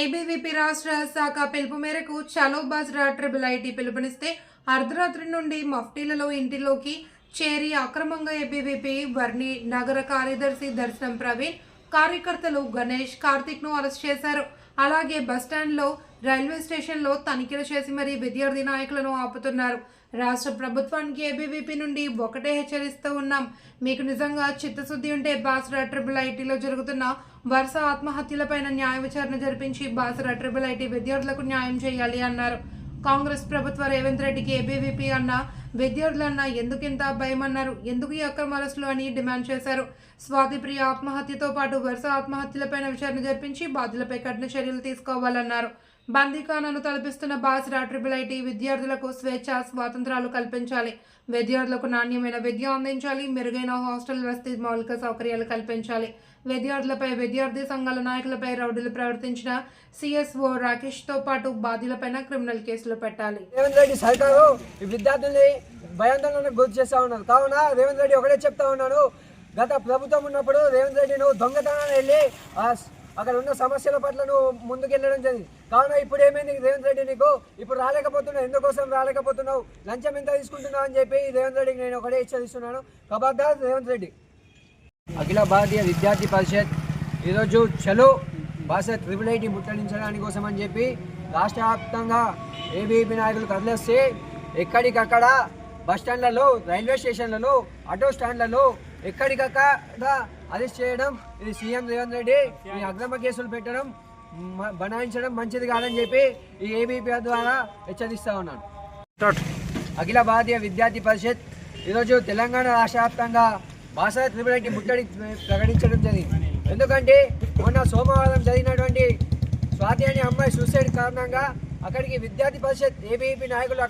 ABVP రాష్ట్ర శాఖ పిలుపు మేరకు చలో బాజ్రా ట్రిబుల్ ఐటీ పిలుపునిస్తే అర్ధరాత్రి నుండి మఫ్టీలలో ఇంటిలోకి చేరి అక్రమంగా ఏబీవీపీ వర్ణి నగర కార్యదర్శి దర్శనం ప్రవీణ్ కార్యకర్తలు గణేష్ కార్తిక్ను అరెస్ట్ చేశారు. అలాగే బస్టాండ్లో రైల్వే స్టేషన్లో తనిఖీలు చేసి మరీ విద్యార్థి నాయకులను ఆపుతున్నారు. రాష్ట్ర ప్రభుత్వానికి ఏబీవీపీ నుండి ఒకటే హెచ్చరిస్తూ ఉన్నాం. మీకు నిజంగా చిత్తశుద్ధి ఉంటే బాసరా ట్రిపుల్ ఐటీలో జరుగుతున్న వరుస ఆత్మహత్యలపైన న్యాయ విచారణ జరిపించి బాసరా ట్రిపుల్ ఐటీ విద్యార్థులకు న్యాయం చేయాలి అన్నారు. కాంగ్రెస్ ప్రభుత్వ రేవంత్ రెడ్డికి ఏబీవీపీ అన్న విద్యార్థులన్న ఎందుకింత భయమన్నారు? ఎందుకు ఈ అక్రమ అని డిమాండ్ చేశారు? స్వాతిప్రియ ఆత్మహత్యతో పాటు వరుస ఆత్మహత్యలపైన విచారణ జరిపించి బాధ్యులపై కఠిన చర్యలు తీసుకోవాలన్నారు. బందీఖానాను తలపిస్తున్న బాసిరా ట్రిపుల్ ఐటీ విద్యార్థులకు స్వేచ్ఛ స్వాతంత్రాలు కల్పించాలి. విద్యార్థులకు నాణ్యమైన విద్య అందించాలి. మెరుగైన హాస్టల్ వసతి మౌలిక సౌకర్యాలు కల్పించాలి. విద్యార్థులపై విద్యార్థి సంఘాల నాయకులపై రౌడీలు ప్రవర్తించిన సిఎస్ఓ రాకేష్తో పాటు బాధ్యులపైన క్రిమినల్ కేసులు పెట్టాలి. రేవంత్ రెడ్డి సర్కారు విద్యార్థుల్ని భయాందోళనకు గురి చేస్తా ఉన్నారు కావున రేవంత్ రెడ్డి ఒకటే చెప్తా ఉన్నాడు. గత ప్రభుత్వం ఉన్నప్పుడు రేవంత్ రెడ్డి నువ్వు దొంగతనాన్ని వెళ్ళి అక్కడ ఉన్న సమస్యల పట్ల నువ్వు ముందుకెళ్ళడం జరిగింది. కావున ఇప్పుడు ఏమైంది రేవంత్ రెడ్డి నీకు? ఇప్పుడు రాలేకపోతున్నావు. ఎందుకోసం రాలేకపోతున్నావు? లంచం ఎంత తీసుకుంటున్నావు అని చెప్పి రేవంత్ రెడ్డికి నేను ఒకటే హెచ్చరిస్తున్నాను కబార్దార్ రేవంత్ రెడ్డి. అఖిల భారతీయ విద్యార్థి పరిషత్. ఈరోజు చలో భాష ట్రిపుల్ ఐటీ ముట్టడించడానికి కోసం అని చెప్పి రాష్ట్ర వ్యాప్తంగా ఏబీపీ నాయకులు కదిలేస్తే ఎక్కడికక్కడ బస్ స్టాండ్లలో రైల్వే స్టేషన్లలో ఆటో స్టాండ్లలో ఎక్కడికక్కడ అరెస్ట్ చేయడం ఇది సీఎం రేవంత్ రెడ్డి ఈ అక్రమ కేసులు పెట్టడం బనాయించడం మంచిది కాదని చెప్పి ఈ ఏబీపీ ద్వారా హెచ్చరిస్తా ఉన్నాను. అఖిల భారతీయ విద్యార్థి పరిషత్ ఈరోజు తెలంగాణ రాష్ట్ర వ్యాప్తంగా భాషా త్రిపురకి ముట్టడి ప్రకటించడం జరిగింది. ఎందుకంటే మొన్న సోమవారం జరిగినటువంటి స్వాతి అనే అమ్మాయి సూసైడ్ కారణంగా అక్కడికి విద్యార్థి పరిషత్ ఏబీపీ నాయకులు